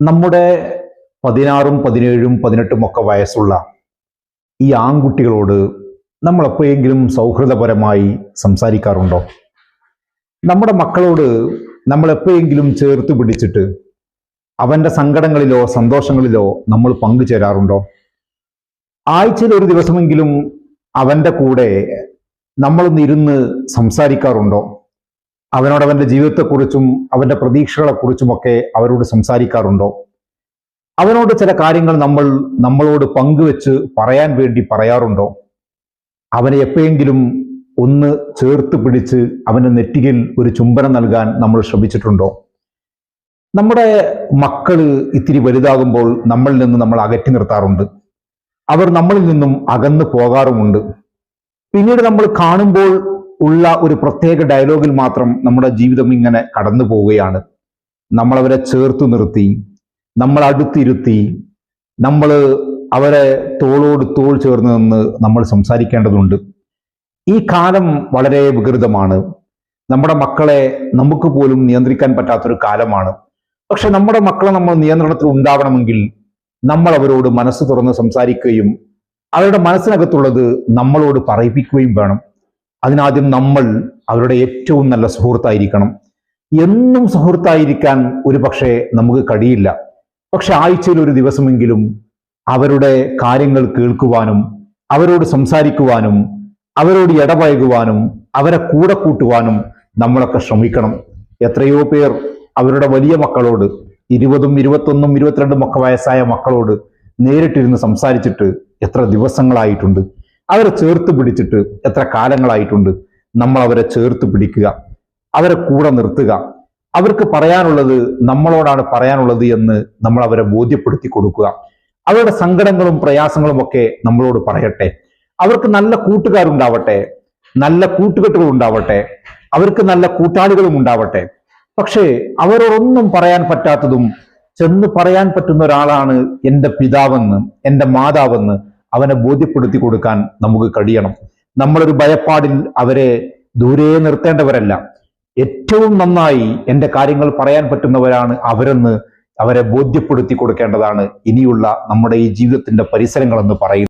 നമ്മുടെ പതിനാറും പതിനേഴും പതിനെട്ടും ഒക്കെ വയസ്സുള്ള ഈ ആൺകുട്ടികളോട് നമ്മൾ എപ്പോഴെങ്കിലും സൗഹൃദപരമായി സംസാരിക്കാറുണ്ടോ? നമ്മുടെ മക്കളോട് നമ്മൾ എപ്പോഴെങ്കിലും ചേർത്ത് പിടിച്ചിട്ട് അവന്റെ സങ്കടങ്ങളിലോ സന്തോഷങ്ങളിലോ നമ്മൾ പങ്കുചേരാറുണ്ടോ? ആഴ്ചയിൽ ഒരു ദിവസമെങ്കിലും അവന്റെ കൂടെ നമ്മളൊന്നിരുന്ന് സംസാരിക്കാറുണ്ടോ? അവനോട് ജീവിതത്തെക്കുറിച്ചും അവന്റെ പ്രതീക്ഷകളെക്കുറിച്ചുമൊക്കെ അവരോട് സംസാരിക്കാറുണ്ടോ? അവനോട് ചില കാര്യങ്ങൾ നമ്മൾ നമ്മളോട് പങ്കുവെച്ച് പറയാൻ വേണ്ടി പറയാറുണ്ടോ? അവനെ എപ്പോഴെങ്കിലും ഒന്ന് ചേർത്ത് പിടിച്ച് അവന്റെ നെറ്റിയിൽ ഒരു ചുംബനം നൽകാൻ നമ്മൾ ശ്രമിച്ചിട്ടുണ്ടോ? നമ്മുടെ മക്കൾ ഇത്തിരി വലുതാകുമ്പോൾ നമ്മളിൽ നിന്ന് നമ്മൾ അകറ്റി നിർത്താറുണ്ട്. അവർ നമ്മളിൽ നിന്നും അകന്നു പോകാറുമുണ്ട്. പിന്നീട് നമ്മൾ കാണുമ്പോൾ ഉള്ള ഒരു പ്രത്യേക ഡയലോഗിൽ മാത്രം നമ്മുടെ ജീവിതം ഇങ്ങനെ കടന്നു പോവുകയാണ്. നമ്മളവരെ ചേർത്ത് നിർത്തി നമ്മൾ അടുത്തിരുത്തി നമ്മൾ അവരെ തോളോട് തോൾ ചേർന്ന് നിന്ന് നമ്മൾ സംസാരിക്കേണ്ടതുണ്ട്. ഈ കാലം വളരെ വികൃതമാണ്. നമ്മുടെ മക്കളെ നമുക്ക് പോലും നിയന്ത്രിക്കാൻ പറ്റാത്തൊരു കാലമാണ്. പക്ഷെ നമ്മുടെ മക്കളെ നമ്മൾ നിയന്ത്രണത്തിൽ ഉണ്ടാവണമെങ്കിൽ നമ്മൾ അവരോട് മനസ്സ് തുറന്ന് സംസാരിക്കുകയും അവരുടെ മനസ്സിനകത്തുള്ളത് നമ്മളോട് പറയിപ്പിക്കുകയും വേണം. അതിനാദ്യം നമ്മൾ അവരുടെ ഏറ്റവും നല്ല സുഹൃത്തായിരിക്കണം. എന്നും സുഹൃത്തായിരിക്കാൻ ഒരു പക്ഷേ നമുക്ക് കഴിയില്ല. പക്ഷെ ആഴ്ചയിൽ ഒരു ദിവസമെങ്കിലും അവരുടെ കാര്യങ്ങൾ കേൾക്കുവാനും അവരോട് സംസാരിക്കുവാനും അവരോട് ഇടപഴകുവാനും അവരെ കൂടെ കൂട്ടുവാനും നമ്മളൊക്കെ ശ്രമിക്കണം. എത്രയോ പേർ അവരുടെ വലിയ മക്കളോട് ഇരുപതും ഇരുപത്തൊന്നും ഇരുപത്തിരണ്ടും ഒക്കെ വയസ്സായ മക്കളോട് നേരിട്ടിരുന്ന് സംസാരിച്ചിട്ട് എത്ര ദിവസങ്ങളായിട്ടുണ്ട്. അവരെ ചേർത്ത് പിടിച്ചിട്ട് എത്ര കാലങ്ങളായിട്ടുണ്ട്? നമ്മൾ അവരെ ചേർത്ത് പിടിക്കുക അവരെ കൂടെ നിർത്തുക. അവർക്ക് പറയാനുള്ളത് നമ്മളോടാണ് പറയാനുള്ളത് എന്ന് നമ്മൾ അവരെ ബോധ്യപ്പെടുത്തി കൊടുക്കുക. അവരുടെ സങ്കടങ്ങളും പ്രയാസങ്ങളും ഒക്കെ നമ്മളോട് പറയട്ടെ. അവർക്ക് നല്ല കൂട്ടുകാരുണ്ടാവട്ടെ നല്ല കൂട്ടുകെട്ടുകൾ ഉണ്ടാവട്ടെ അവർക്ക് നല്ല കൂട്ടാളികളും ഉണ്ടാവട്ടെ. പക്ഷേ അവരോടൊന്നും പറയാൻ പറ്റാത്തതും ചെന്ന് പറയാൻ പറ്റുന്ന ഒരാളാണ് എന്റെ പിതാവെന്ന് എന്റെ മാതാവെന്ന് അവനെ ബോധ്യപ്പെടുത്തി കൊടുക്കാൻ നമുക്ക് കഴിയണം. നമ്മളൊരു ഭയപ്പാടിൽ അവരെ ദൂരെ നിർത്തേണ്ടവരല്ല. ഏറ്റവും നന്നായി എന്റെ കാര്യങ്ങൾ പറയാൻ പറ്റുന്നവരാണ് അവരെന്ന് അവരെ ബോധ്യപ്പെടുത്തി കൊടുക്കേണ്ടതാണ്. ഇനിയുള്ള നമ്മുടെ ഈ ജീവിതത്തിന്റെ പരിസരങ്ങളെന്ന് പറയുന്നത്.